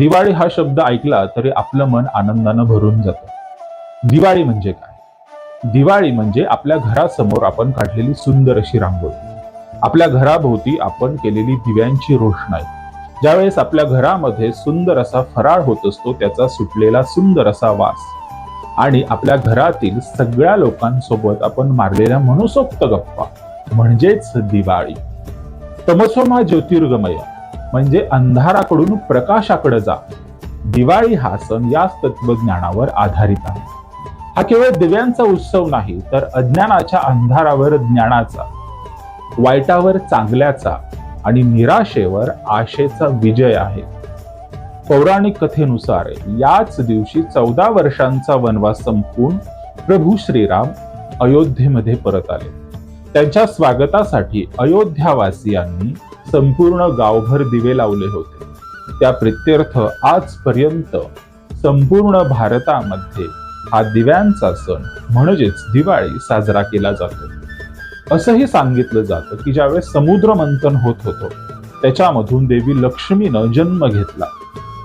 दिवाळी हा शब्द ऐकला तरी आपलं मन आनंदानं भरून जातं. दिवाळी म्हणजे काय? दिवाळी म्हणजे आपल्या घरासमोर आपण काढलेली सुंदर अशी रांगोळी. आपल्या घराभोवती आपण केलेली दिव्यांची रोषणाई. ज्यावेळेस आपल्या घरामध्ये सुंदर असा फराळ होत असतो त्याचा सुटलेला सुंदर असा वास. आणि आपल्या घरातील सगळ्या लोकांसोबत आपण मारलेल्या मनसोक्त गप्पा म्हणजेच दिवाळी. तमसोमा ज्योतिर्गमय. म्हणजे अंधाराकडून प्रकाशाकडे जा. दिवाळी हा सण याच तत्वज्ञानावर आधारित आहे. हा केवळ दिव्यांचा उत्सव नाही तर अज्ञानाच्या अंधारावर ज्ञानाचा वाईटावर चांगल्याचा आणि निराशेवर आशेचा विजय आहे. पौराणिक कथेनुसार याच दिवशी चौदा वर्षांचा वनवास संपून प्रभू श्रीराम अयोध्येमध्ये परत आले. त्यांच्या स्वागतासाठी अयोध्यावासियांनी संपूर्ण गावभर दिवे लावले होते. त्या प्रित्यर्थ आजपर्यंत संपूर्ण भारतामध्ये हा दिव्यांचा सण म्हणजेच दिवाळी साजरा केला जातो. असंही सांगितलं जातं की ज्यावेळेस समुद्र मंथन होत होतं त्याच्यामधून देवी लक्ष्मीनं जन्म घेतला.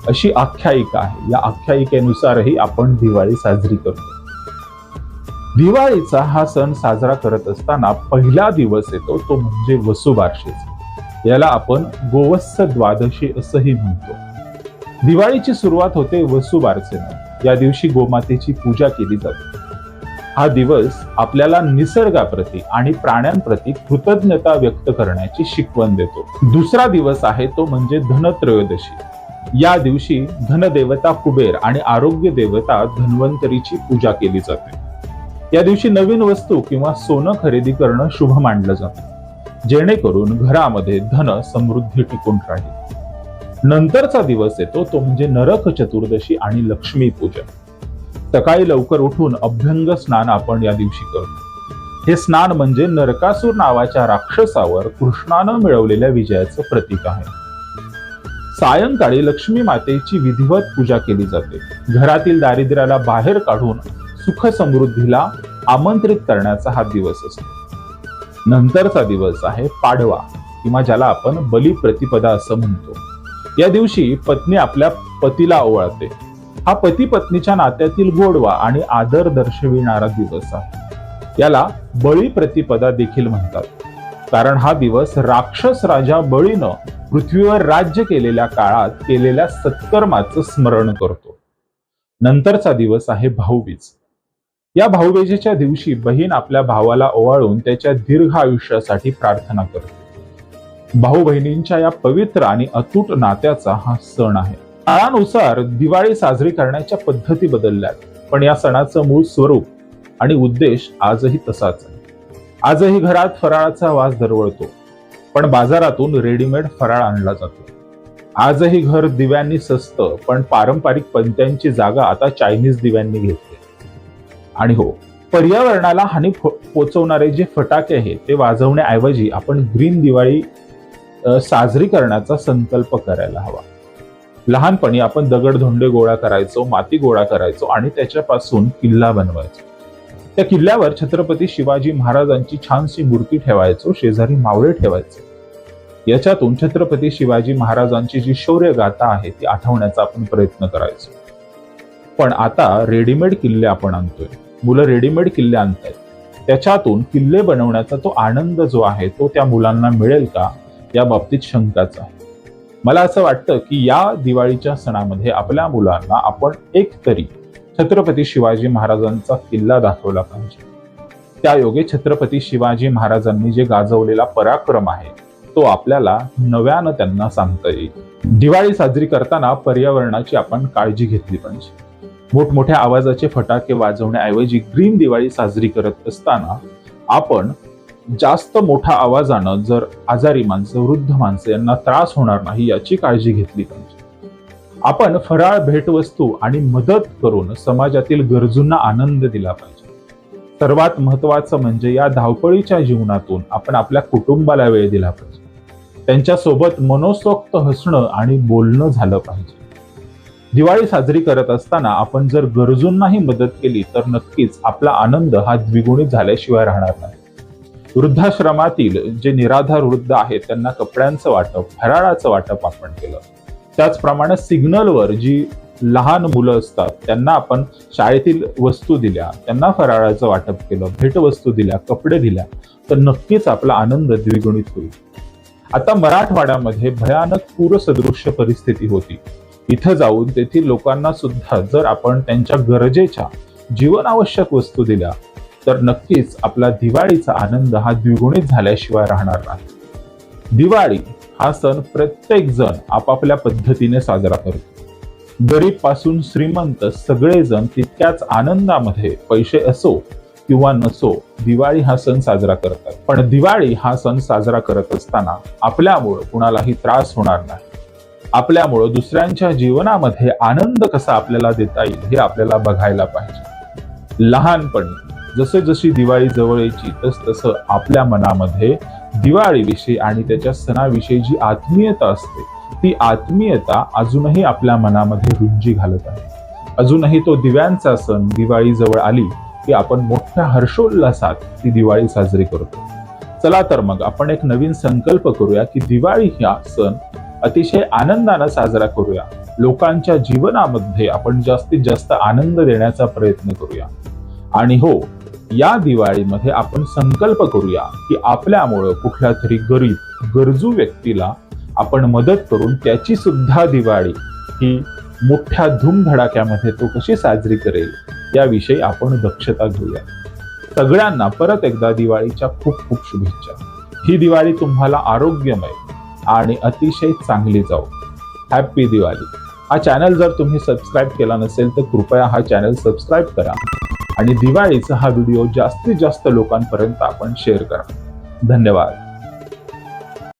अशी आख्यायिका आहे. या आख्यायिकेनुसारही आपण दिवाळी साजरी करतो. दिवाळीचा हा सण साजरा करत असताना पहिला दिवस येतो तो म्हणजे वसुबारशेचा. याला आपण गोवत्स द्वादशी असंही म्हणतो. दिवाळीची सुरुवात होते वसुबारसेनं या दिवशी गोमातेची पूजा केली जाते. हा दिवस आपल्याला निसर्गाप्रती आणि प्राण्यांप्रती कृतज्ञता व्यक्त करण्याची शिकवण देतो. दुसरा दिवस आहे तो म्हणजे धनत्रयोदशी. या दिवशी धनदेवता कुबेर आणि आरोग्य देवता धन्वंतरीची पूजा केली जाते. या दिवशी नवीन वस्तू किंवा सोनं खरेदी करणं शुभ मानलं जातं. जेणेकरून घरामध्ये धन समृद्धी टिकून राहील. नंतरचा दिवस येतो तो म्हणजे नरक चतुर्दशी आणि लक्ष्मी पूजन सकाळी लवकर उठून अभ्यंग स्नान आपण या दिवशी करतो. हे स्नान म्हणजे नरकासूर नावाच्या राक्षसावर कृष्णानं मिळवलेल्या विजयाचं प्रतीक आहे. सायंकाळी लक्ष्मी मातेची विधिवत पूजा केली जाते. घरातील दारिद्र्याला बाहेर काढून सुख समृद्धीला आमंत्रित करण्याचा हा दिवस असतो. नंतरचा दिवस आहे पाडवा किंवा ज्याला आपण बली प्रतिपदा असं म्हणतो. या दिवशी पत्नी आपल्या पतीला ओवाळते. हा पती पत्नीच्या नात्यातील गोडवा आणि आदर दर्शविणारा दिवस आहे. याला बळी प्रतिपदा देखील म्हणतात. कारण हा दिवस राक्षस राजा बळीनं पृथ्वीवर राज्य केलेल्या काळात केलेल्या सत्कर्माचं स्मरण करतो. नंतरचा दिवस आहे भाऊबीज. या भाऊबीजेच्या दिवशी बहीण आपल्या भावाला ओवाळून त्याच्या दीर्घ आयुष्यासाठी प्रार्थना करते. भाऊ बहिणींच्या या पवित्र आणि अतूट नात्याचा हा सण आहे. काळानुसार दिवाळी साजरी करण्याच्या पद्धती बदलल्यात पण या सणाचं मूळ स्वरूप आणि उद्देश आजही तसाच आहे. आजही घरात फराळाचा वास दरवळतो पण बाजारातून रेडीमेड फराळ आणला जातो. आजही घर दिव्यांनी सस्त पण पारंपरिक पंत्यांची जागा आता चायनीज दिव्यांनी घेतली. आणि हो पर्यावरणाला हानी पोचवणारे जे फटाके आहेत ते वाजवण्याऐवजी आपण ग्रीन दिवाळी साजरी करण्याचा संकल्प करायला हवा. लहानपणी आपण दगडधोंडे गोळा करायचो माती गोळा करायचो आणि त्याच्यापासून किल्ला बनवायचो. त्या किल्ल्यावर छत्रपती शिवाजी महाराजांची छानशी मूर्ती ठेवायचो शेजारी मावळे ठेवायचे. याच्यातून छत्रपती शिवाजी महाराजांची जी शौर्य गाथा आहे ती आठवण्याचा आपण प्रयत्न करायचो. पण आता रेडीमेड किल्ले आपण आणतोय. मुलं रेडीमेड किल्ले आणतात त्याच्यातून किल्ले बनवण्याचा तो आनंद जो आहे तो त्या मुलांना मिळेल का? या बाबतीत शंकाच आहे. मला असं वाटतं की या दिवाळीच्या सणामध्ये आपल्या मुलांना आपण एक तरी छत्रपती शिवाजी महाराजांचा किल्ला दाखवला पाहिजे. त्या योगे छत्रपती शिवाजी महाराजांनी जे गाजवलेला पराक्रम आहे तो आपल्याला नव्यानं त्यांना सांगता येईल. दिवाळी साजरी करताना पर्यावरणाची आपण काळजी घेतली पाहिजे. मोठमोठ्या आवाजाचे फटाके वाजवण्याऐवजी ग्रीन दिवाळी साजरी करत असताना आपण जास्त मोठ्या आवाजानं जर आजारी माणसं वृद्ध माणसं यांना त्रास होणार नाही याची काळजी घेतली पाहिजे. आपण फराळ भेटवस्तू आणि मदत करून समाजातील गरजूंना आनंद दिला पाहिजे. सर्वात महत्वाचं म्हणजे या धावपळीच्या जीवनातून आपण आपल्या कुटुंबाला वेळ दिला पाहिजे. त्यांच्यासोबत मनोसोक्त हसणं आणि बोलणं झालं पाहिजे. दिवाळी साजरी करत असताना आपण जर गरजूंनाही मदत केली तर नक्कीच आपला आनंद हा द्विगुणित झाल्याशिवाय राहणार नाही. वृद्धाश्रमातील जे निराधार वृद्ध आहेत त्यांना कपड्यांचं वाटप फराळाचं वाटप आपण केलं. त्याचप्रमाणे सिग्नलवर जी लहान मुलं असतात त्यांना आपण शाळेतील वस्तू दिल्या त्यांना फराळाचं वाटप केलं भेटवस्तू दिल्या कपडे दिल्या तर नक्कीच आपला आनंद द्विगुणित होईल. आता मराठवाड्यामध्ये भयानक पूरसदृश्य परिस्थिती होती. इथं जाऊन तेथील लोकांना सुद्धा जर आपण त्यांच्या गरजेच्या जीवनावश्यक वस्तू दिल्या तर नक्कीच आपला दिवाळीचा आनंद हा द्विगुणित झाल्याशिवाय राहणार नाही. दिवाळी हा सण प्रत्येक जण आपापल्या पद्धतीने साजरा करतो. गरीबपासून श्रीमंत सगळेजण तितक्याच आनंदामध्ये पैसे असो किंवा नसो दिवाळी हा सण साजरा करतात. पण दिवाळी हा सण साजरा करत असताना आपल्यामुळे कुणालाही त्रास होणार नाही. आपल्यामुळं दुसऱ्यांच्या जीवनामध्ये आनंद कसा आपल्याला देता येईल हे आपल्याला बघायला पाहिजे. लहानपणी जसे जशी दिवाळी जवळ यायची तस तसं आपल्या मनामध्ये दिवाळीविषयी आणि त्याच्या सणाविषयी जी आत्मीयता असते ती आत्मीयता अजूनही आपल्या मनामध्ये रुंजी घालत आहे. अजूनही तो दिव्यांचा सण दिवाळी जवळ आली की आपण मोठ्या हर्षोल्लासात ती दिवाळी साजरी करतो. चला तर मग आपण एक नवीन संकल्प करूया की दिवाळी हा सण अतिशय आनंदानं साजरा करूया. लोकांच्या जीवनामध्ये आपण जास्तीत जास्त आनंद देण्याचा प्रयत्न करूया. आणि हो या दिवाळीमध्ये आपण संकल्प करूया की आपल्यामुळं कुठल्या तरी गरीब गरजू व्यक्तीला आपण मदत करून त्याची सुद्धा दिवाळी ही मोठ्या धूमधडाक्यामध्ये तो कशी साजरी करेल याविषयी आपण दक्षता घेऊया. सगळ्यांना परत एकदा दिवाळीच्या खूप खूप शुभेच्छा. ही दिवाळी तुम्हाला आरोग्यमय आणि अतिशय चांगली जाऊ. हॅप्पी दिवाळी हा चॅनल जर तुम्ही सबस्क्राईब केला नसेल तर कृपया हा चॅनल सबस्क्राईब करा. आणि दिवाळीचा हा व्हिडिओ जास्तीत जास्त लोकांपर्यंत आपण शेअर करा. धन्यवाद.